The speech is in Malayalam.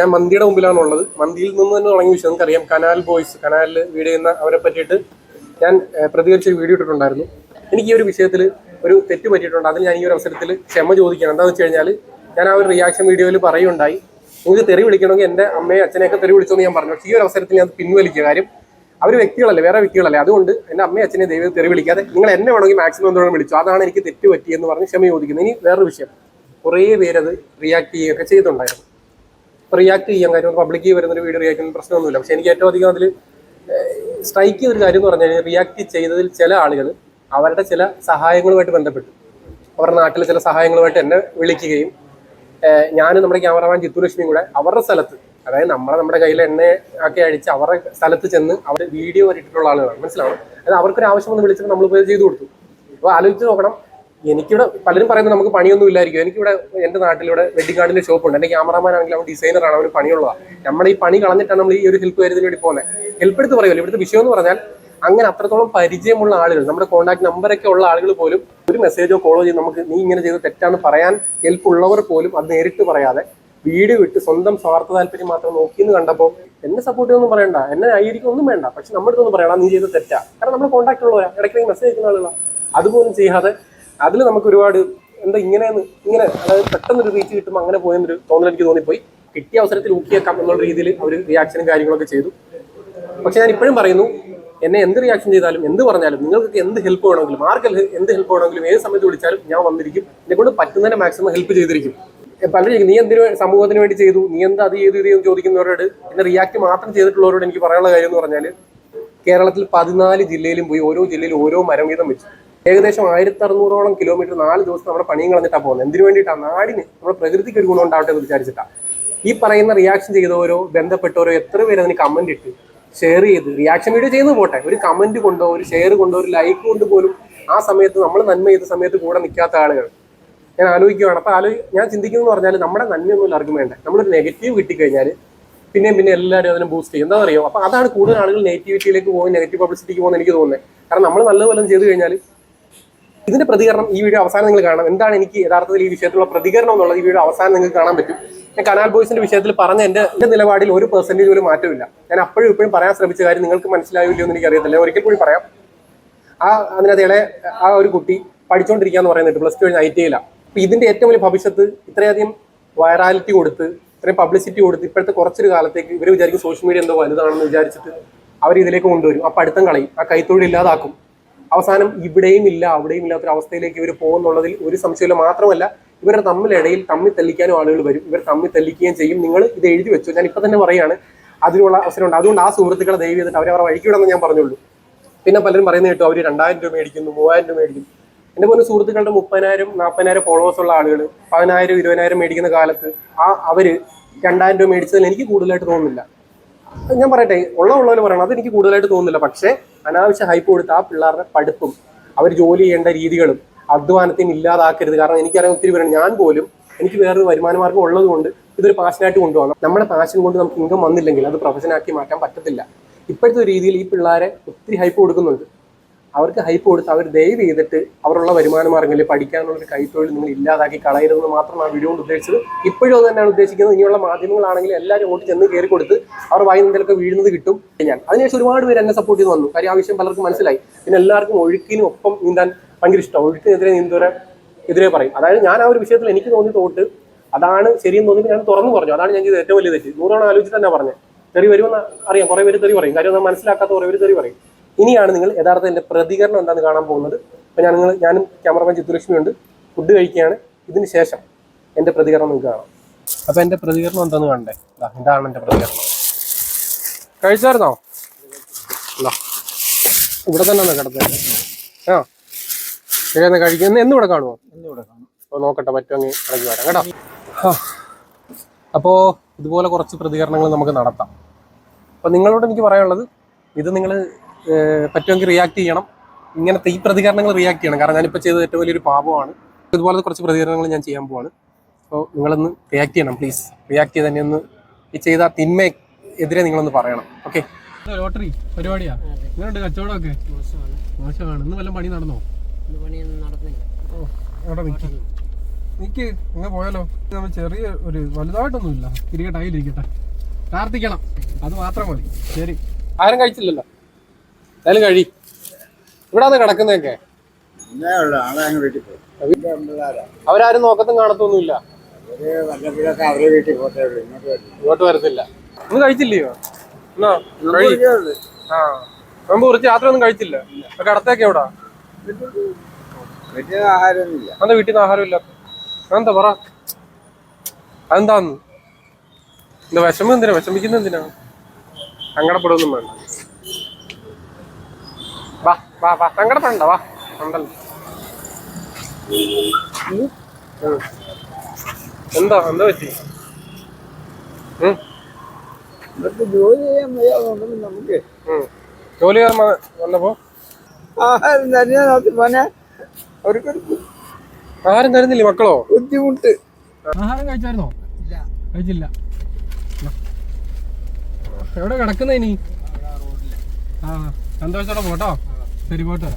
ഞാൻ മന്തിയുടെ മുമ്പിലാണ് ഉള്ളത് മന്തിയിൽ നിന്ന് തന്നെ തുടങ്ങിയ വിഷയം. നമുക്കറിയാം കനാൽ ബോയ്സ് കനാലിൽ വീട് ചെയ്യുന്ന അവരെ പറ്റിയിട്ട് ഞാൻ പ്രതികരിച്ച ഒരു വീഡിയോ ഇട്ടിട്ടുണ്ടായിരുന്നു. എനിക്ക് ഈ ഒരു വിഷയത്തിൽ ഒരു തെറ്റ് പറ്റിയിട്ടുണ്ട്. അതിൽ ഞാൻ ഈ ഒരു അവസരത്തിൽ ക്ഷമ ചോദിക്കുകയാണ്. എന്താണെന്ന് വെച്ച് കഴിഞ്ഞാൽ ഞാൻ ആ ഒരു റിയാക്ഷൻ വീഡിയോയിൽ പറയുണ്ടായി നിങ്ങൾക്ക് തെറി വിളിക്കണമെങ്കിൽ എന്റെ അമ്മയെ അച്ഛനെയൊക്കെ തെറി വിളിച്ചോന്ന് ഞാൻ പറഞ്ഞു. പക്ഷേ ഈ ഒരു അവസരത്തിൽ ഞാൻ പിൻവലിക്കുക. കാര്യം അവർ വ്യക്തികളല്ലേ വേറെ വ്യക്തികളല്ലേ. അതുകൊണ്ട് എന്റെ അമ്മയെ അച്ഛനെ ദൈവം തെറി വിളിക്കാതെ നിങ്ങൾ എന്നെ വേണമെങ്കിൽ മാക്സിമം എന്തോളം വിളിച്ചു. അതാണ് എനിക്ക് തെറ്റ് പറ്റിയെന്ന് പറഞ്ഞ് ക്ഷമ ചോദിക്കുന്നത് ഇനി വേറൊരു വിഷയം. കുറേ പേരത് റിയാക്ട് ചെയ്യുകയൊക്കെ ചെയ്തിട്ടുണ്ടായിരുന്നു. റിയാക്ട് ചെയ്യാൻ കാര്യം പബ്ലിക്കിൽ വരുന്നൊരു വീഡിയോ റിയാക്ട് ചെയ്യുന്ന പ്രശ്നമൊന്നുമില്ല. പക്ഷെ എനിക്ക് ഏറ്റവും അധികം അതിൽ സ്ട്രൈക്ക് ചെയ്ത ഒരു കാര്യം എന്ന് പറഞ്ഞാൽ റിയാക്ട് ചെയ്തതിൽ ചില ആളുകൾ അവരുടെ ചില സഹായങ്ങളുമായിട്ട് ബന്ധപ്പെട്ടു. അവരുടെ നാട്ടിലെ ചില സഹായങ്ങളുമായിട്ട് എന്നെ വിളിക്കുകയും ഞാൻ നമ്മുടെ ക്യാമറമാൻ ജിത്തു ലക്ഷ്മിയും കൂടെ അവരുടെ സ്ഥലത്ത് അതായത് നമ്മളെ നമ്മുടെ കയ്യിൽ എണ്ണ ഒക്കെ അടിച്ച് അവരുടെ സ്ഥലത്ത് ചെന്ന് അവർ വീഡിയോ ഇട്ടിട്ടുള്ള ആളുകളാണ്. മനസ്സിലാവണം? അതായത് അവർക്കൊരു ആവശ്യം വന്ന് വിളിച്ചിട്ട് നമ്മൾ ചെയ്തു കൊടുത്തു. അപ്പോൾ ആലോചിച്ച് നോക്കണം എനിക്കിവിടെ പലരും പറയുന്നത് നമുക്ക് പണിയൊന്നും ഇല്ലായിരിക്കും. എനിക്കിവിടെ എന്റെ നാട്ടിലിവിടെ വെഡിങ് ഷോപ്പ് ഉണ്ട്. എന്റെ ക്യാമറാമാൻ ആണെങ്കിൽ അവൻ ഡിസൈനറാണ് അവന് പണിയുള്ളതാണ് നമ്മൾ ഈ പണി കളഞ്ഞിട്ടാണ് നമ്മൾ ഈ ഒരു ഹെൽപ്പ് കാര്യത്തിന് വേണ്ടി പോകുന്നത് ഹെൽപ്പ് എടുത്ത് പറയുമല്ലോ ഇവിടുത്തെ വിഷയം എന്ന് പറഞ്ഞാൽ അങ്ങനെ അത്രത്തോളം പരിചയമുള്ള ആളുകൾ നമ്മുടെ കോൺടാക്ട് നമ്പറൊക്കെ ഉള്ള ആളുകൾ പോലും ഒരു മെസ്സേജോ കോളോ ചെയ്ത് നമുക്ക് നീ ഇങ്ങനെ ചെയ്ത് തെറ്റാന്ന് പറയാൻ ഹെൽപ്പ് ഉള്ളവർ പോലും അത് നേരിട്ട് പറയാതെ വീട് വിട്ട് സ്വന്തം സ്വാർത്ഥ താല്പര്യം മാത്രം നോക്കിയെന്ന് കണ്ടപ്പോൾ എന്നെ സപ്പോർട്ട് ചെയ്യൊന്നും പറയണ്ട. എന്നെ ആയിരിക്കും ഒന്നും വേണ്ട. പക്ഷെ നമ്മുടെ അടുത്തൊന്നും പറയണം നീ ചെയ്ത് തെറ്റാ. കാരണം നമ്മൾ കോൺടാക്ട് ഉള്ളവരാ. ഇടയ്ക്ക് മെസ്സേജ് അയക്കുന്ന ആളുകളാണ് അതുപോലും ചെയ്യാതെ അതിൽ നമുക്ക് ഒരുപാട് എന്താ ഇങ്ങനെയെന്ന് ഇങ്ങനെ അതായത് പെട്ടെന്ന് ഒരു റീച്ച് കിട്ടുമ്പോൾ അങ്ങനെ പോയെന്നൊരു തോന്നൽ എനിക്ക് തോന്നിപ്പോയി. കിട്ടിയ അവസരത്തിൽ ഊക്കിയേക്കാം എന്നുള്ള രീതിയിൽ അവർ റിയാക്ഷനും കാര്യങ്ങളൊക്കെ ചെയ്തു. പക്ഷെ ഞാൻ ഇപ്പോഴും പറയുന്നു എന്നെ എന്ത് റിയാക്ഷൻ ചെയ്താലും എന്ത് പറഞ്ഞാലും നിങ്ങൾക്ക് എന്ത് ഹെൽപ്പ് വേണമെങ്കിലും ആർക്ക് എന്ത് ഹെൽപ്പ് വേണമെങ്കിലും ഏത് സമയത്ത് വിളിച്ചാലും ഞാൻ വന്നിരിക്കും. എന്നെ കൊണ്ട് പറ്റുന്നതിന് മാക്സിമം ഹെൽപ്പ് ചെയ്തിരിക്കും. പലരും നീ എന്തിനു സമൂഹത്തിന് വേണ്ടി ചെയ്തു? നീ എന്താ അത് ചെയ്തു ഇത് ചെയ്തു? ചോദിക്കുന്നവരോട് എന്നെ റിയാക്ട് മാത്രം ചെയ്തിട്ടുള്ളവരോട് എനിക്ക് പറയാനുള്ള കാര്യം എന്ന് പറഞ്ഞാൽ കേരളത്തിൽ പതിനാല് ജില്ലയിലും പോയി ഓരോ ജില്ലയിലും ഓരോ മരം വീതം വെച്ചു. ഏകദേശം ആയിരത്തി അറുന്നൂറോളം കിലോമീറ്റർ നാല് ദിവസം നമ്മുടെ പണിയും കളഞ്ഞിട്ടാ പോകുന്നത്. എന്തിനു വേണ്ടിയിട്ടാണ് നാടിന് നമ്മുടെ പ്രകൃതിക്ക് ഒരു ഗുണം ഉണ്ടാവട്ടെ എന്ന് വിചാരിച്ചിട്ടാണ് ഈ പറയുന്ന റിയാക്ഷൻ ചെയ്തവരോ ബന്ധപ്പെട്ടവരോ എത്ര പേര് അതിന് കമന്റ് ഇട്ട് ഷെയർ ചെയ്ത് റിയാക്ഷൻ വീഡിയോ ചെയ്യുന്നത് പോട്ടെ. ഒരു കമന്റ് കൊണ്ടോ ഒരു ഷെയർ കൊണ്ടോ ഒരു ലൈക്ക് കൊണ്ട് പോലും ആ സമയത്ത് നമ്മൾ നന്മ ചെയ്ത സമയത്ത് കൂടെ നിൽക്കാത്ത ആളുകൾ. ഞാൻ ആലോചിക്കുകയാണ് അപ്പൊ ആലോ ഞാൻ ചിന്തിക്കുന്നു പറഞ്ഞാൽ നമ്മുടെ നന്മയൊന്നും എല്ലാവർക്കും വേണ്ട. നമ്മളൊരു നെഗറ്റീവ് കിട്ടിക്കഴിഞ്ഞാൽ പിന്നെയും പിന്നെ എല്ലാവരും അതിനെ ബൂസ്റ്റ് ചെയ്യും. എന്താ പറയുക? അപ്പൊ അതാണ് കൂടുതൽ ആളുകൾ നെഗറ്റിവിറ്റിയിലേക്ക് പോകുന്നത് നെഗറ്റീവ് പബ്ലിസിറ്റിക്ക് പോകുന്നത് എനിക്ക് തോന്നുന്നത്. കാരണം നമ്മൾ നല്ലതുപോലെ ചെയ്ത് കഴിഞ്ഞാൽ ഇതിന്റെ പ്രതികരണം ഈ വീഡിയോ അവസാനം നിങ്ങൾ കാണാം എന്താണ് എനിക്ക് യഥാർത്ഥത്തിൽ ഈ വിഷയത്തിലുള്ള പ്രതികരണം എന്നുള്ളത് ഈ വീഡിയോ അവസാനം നിങ്ങൾക്ക് കാണാൻ പറ്റും. ഞാൻ കനാൽ ബോയ്സിന്റെ വിഷയത്തിൽ പറഞ്ഞ എന്റെ എന്റെ നിലപാടിൽ ഒരു പെർസെന്റേജ് പോലും മാറ്റമില്ല. ഞാൻ അപ്പോഴും ഇപ്പോഴും പറയാൻ ശ്രമിച്ച കാര്യം നിങ്ങൾക്ക് മനസ്സിലായില്ലോ എന്ന് എനിക്ക് അറിയത്തില്ല ഒരിക്കൽ കൂടി പറയാം. ആ അതിനകത്ത് ഇളയ ആ ഒരു കുട്ടി പഠിച്ചുകൊണ്ടിരിക്കാന്ന് പറയുന്നുണ്ട് പ്ലസ് ടു കഴിഞ്ഞ ഐ ടി ഐയിലാണ് അപ്പൊ ഇതിന്റെ ഏറ്റവും വലിയ ഭവിഷ്യത്ത് ഇത്രയധികം വൈറാലിറ്റി കൊടുത്ത് ഇത്രയും പബ്ലിസിറ്റി കൊടുത്ത് ഇപ്പോഴത്തെ കുറച്ചൊരു കാലത്തേക്ക് ഇവർ വിചാരിക്കും സോഷ്യൽ മീഡിയ എന്തോ വലുതാണെന്ന് വിചാരിച്ചിട്ട് അവർ ഇതിലേക്ക് കൊണ്ടുവരും. ആ പഠിത്തം കളയും. ആ കൈത്തൊഴിൽ ഇല്ലാതാക്കും. അവസാനം ഇവിടെയും ഇല്ല അവിടെയും ഇല്ലാത്തൊരു അവസ്ഥയിലേക്ക് ഇവർ പോകുന്നുള്ളതിൽ ഒരു സംശയമില്ല മാത്രമല്ല ഇവരുടെ തമ്മിലിടയിൽ തമ്മിൽ തല്ലിക്കാനും ആളുകൾ വരും. ഇവർ തമ്മിൽ തല്ലിക്കുകയും ചെയ്യും. നിങ്ങൾ ഇത് എഴുതി വെച്ചു. ഞാൻ ഇപ്പം തന്നെ പറയാണ് അതിനുള്ള അവസരമുണ്ട്. അതുകൊണ്ട് ആ സുഹൃത്തുക്കളെ ദയവ് ചെയ്തിട്ട് അവരെ അവരെ വഴിക്കിവിടെന്ന് ഞാൻ പറഞ്ഞുള്ളൂ. പിന്നെ പലരും പറയുന്ന കേട്ടു അവർ രണ്ടായിരം രൂപ മേടിക്കുന്നു മൂവായിരം രൂപ മേടിക്കും എന്റെ പോലെ സുഹൃത്തുക്കളുടെ മുപ്പതിനായിരം നാൽപ്പതിനായിരം ഫോളോവേഴ്സ് ഉള്ള ആളുകൾ പതിനായിരം ഇരുപതിനായിരം മേടിക്കുന്ന കാലത്ത് ആ അവർ രണ്ടായിരം രൂപ മേടിച്ചതിൽ എനിക്ക് കൂടുതലായിട്ട് തോന്നുന്നില്ല. ഞാൻ പറയട്ടെ ഉള്ള ഉള്ളവർ പറയണം. അത് എനിക്ക് കൂടുതലായിട്ട് തോന്നുന്നില്ല. പക്ഷേ അനാവശ്യ ഹൈപ്പ് കൊടുത്ത് ആ പിള്ളേരുടെ പഠിപ്പും അവർ ജോലി ചെയ്യേണ്ട രീതികളും അധ്വാനത്തെയും ഇല്ലാതാക്കരുത്. കാരണം എനിക്കറിയാം ഒത്തിരി പേരാണ് ഞാൻ പോലും എനിക്ക് വേറൊരു വരുമാന മാർഗം ഉള്ളത് കൊണ്ട് ഇതൊരു പാഷനായിട്ട് കൊണ്ടുപോകണം. നമ്മുടെ പാഷൻ കൊണ്ട് നമുക്ക് ഇൻകം വന്നില്ലെങ്കിൽ അത് പ്രൊഫഷനാക്കി മാറ്റാൻ പറ്റത്തില്ല. ഇപ്പോഴത്തെ രീതിയിൽ ഈ പിള്ളേരെ ഒത്തിരി ഹൈപ്പ് കൊടുക്കുന്നുണ്ട്. അവർക്ക് ഹൈപ്പ് കൊടുത്ത് അവർ ദയവ് ചെയ്തിട്ട് അവരുള്ള വരുമാന മാർഗങ്ങളിൽ പഠിക്കാനുള്ള ഒരു കൈത്തൊഴിൽ നിങ്ങൾ ഇല്ലാതാക്കി കളയരുതെന്ന് മാത്രമാണ് വീഡിയോ കൊണ്ട് ഉദ്ദേശിച്ചത്. ഇപ്പോഴും തന്നെയാണ് ഉദ്ദേശിക്കുന്നത്. ഇനിയുള്ള മാധ്യമങ്ങളാണെങ്കിലും എല്ലാവരും അങ്ങോട്ട് ചെന്ന് കയറി കൊടുത്ത് അവർ എന്തെങ്കിലുമൊക്കെ വീഴുന്നത് കിട്ടും. ഞാൻ അതിനുശേഷം ഒരുപാട് പേര് എന്നെ സപ്പോർട്ട് ചെയ്ത് വന്നു. കാര്യം ആവശ്യം പലർക്കും മനസ്സിലായി. പിന്നെ എല്ലാവർക്കും ഒഴുക്കിനും ഒപ്പം നീന്താൻ ഭയങ്കര ഇഷ്ടം ഒഴുക്കിനെതിരെ നീന്തോരെ എതിരെ പറയും. അതായത് ഞാൻ ആ ഒരു വിഷയത്തിൽ എനിക്ക് തോന്നി തോട്ട് അതാണ് ശരിയെന്ന് തോന്നിയിട്ട് ഞാൻ തുറന്നു പറഞ്ഞു. അതാണ് ഞാൻ ചെയ്ത് ഏറ്റവും വലിയ തെറ്റ്. നൂറോണം ആലോചിച്ചിട്ട് തന്നെ പറഞ്ഞത്. തെറി വരുമെന്ന് അറിയാം. കുറേ പേര് തെറി പറയും. കാര്യം മനസ്സിലാക്കാത്ത കുറേ പേര് തെറി പറയും. ഇനിയാണ് നിങ്ങൾ യഥാർത്ഥ എന്റെ പ്രതികരണം എന്താണെന്ന് കാണാൻ പോകുന്നത്. അപ്പോൾ ഞാൻ നിങ്ങൾ ഞാനും ക്യാമറമാൻ ചിത്രലക്ഷ്മി ഉണ്ട്. ഫുഡ് കഴിക്കുകയാണ്. ഇതിന് ശേഷം എന്റെ പ്രതികരണം നിങ്ങൾക്ക് കാണാം. അപ്പോൾ എന്റെ പ്രതികരണം എന്താണെന്ന് കാണണ്ടേ? അതാ ഇതാണ് എന്റെ പ്രതികരണം. കഴിച്ചായിരുന്നോ? അല്ല ഇവിടെ തന്നെ കിടന്നത് ആ ശരി എന്നാ കഴിക്കുന്ന എന്ന് ഇവിടെ കാണുമോ ഇവിടെ കാണും. അപ്പോൾ നോക്കട്ടെ പറ്റുമെങ്കിൽ ഇറങ്ങി വരാം കേട്ടോ. അപ്പോൾ ഇതുപോലെ കുറച്ച് പ്രതികരണങ്ങൾ നമുക്ക് നടത്താം. അപ്പോൾ നിങ്ങളോട് എനിക്ക് പറയാനുള്ളത് ഇത് നിങ്ങൾ പറ്റുമെങ്കിൽ റിയാക്ട് ചെയ്യണം. ഇങ്ങനത്തെ ഈ പ്രതികരണങ്ങൾ റിയാക്ട് ചെയ്യണം. കാരണം ഞാനിപ്പോൾ ചെയ്തത് ഏറ്റവും വലിയൊരു പാപമാണ്. ഇതുപോലത്തെ കുറച്ച് പ്രതികരണങ്ങൾ ഞാൻ ചെയ്യാൻ പോവാണ്. അപ്പോൾ നിങ്ങളൊന്ന് റിയാക്ട് ചെയ്യണം പ്ലീസ് റിയാക്ട് ചെയ്ത് തന്നെ ഒന്ന് ഈ ചെയ്ത തിന്മ എതിരെ നിങ്ങളൊന്ന് പറയണം. ഓക്കെ ലോട്ടറി പരിപാടിയാ. നിങ്ങളുണ്ട് കച്ചവടമൊക്കെ? മോശമാണ്. മോശമാണ്. ഇന്ന് വല്ല പണി നടന്നോ? അവിടെ നിൽക്കി നിക്ക്? ഇങ്ങ് പോയാലോ. നമ്മൾ ചെറിയ ഒരു വലുതായിട്ടൊന്നുമില്ല. തിരികെ ടൈലിരിക്കട്ടെ. പ്രാർത്ഥിക്കണം. അത് മാത്രം മതി. ശരി. ആരും കഴിച്ചില്ലല്ലോ. എന്തായാലും കഴി. ഇവിടെ കിടക്കുന്നതൊക്കെ. ഇന്നേ ഉള്ളു. നാളെ അങ്ങ് വീട്ടിൽ പോകും അവരാരും നോക്കത്തും കാണത്തൊന്നുമില്ല. ഇങ്ങോട്ട് വരത്തില്ല. ഒന്നും കഴിച്ചില്ലയോ? എന്നാ. ആ. മുമ്പ് കുറച്ച് യാത്ര ഒന്നും കഴിച്ചില്ല. കടത്തേക്ക് എവിടാ? ആഹാരമൊന്നുമില്ല. വീട്ടിൽ നിന്ന് ആഹാരം ഇല്ലാത്ത എന്താ പറ? അതെന്താന്ന്? എന്താ വിഷമം എന്തിനാ? വിഷമിക്കുന്ന എന്തിനാ? സങ്കടപ്പെടുമൊന്നും വേണ്ട. വാ വാ സങ്കടപ്പെടണ്ട വാ ഉണ്ടല്ലോ. എന്താ എന്താ പറ്റി? ഇവർക്ക് ജോലി ചെയ്യാൻ വയ്യാതുണ്ടെങ്കിൽ നമുക്ക്. ജോലി ചെയ്യാൻ വന്നപ്പോ? ആഹാരം തരുന്നതിനകത്ത് പോനെ അവർക്കൊരു ആഹാരം തരുന്നില്ലേ മക്കളോ? ബുദ്ധിമുട്ട്. ആഹാരം കഴിച്ചായിരുന്നോ? കഴിച്ചില്ല. എവിടെ കിടക്കുന്ന ഇനി? ആ. സന്തോഷത്തോടെ പോട്ടോ. ശരി പോട്ടെ.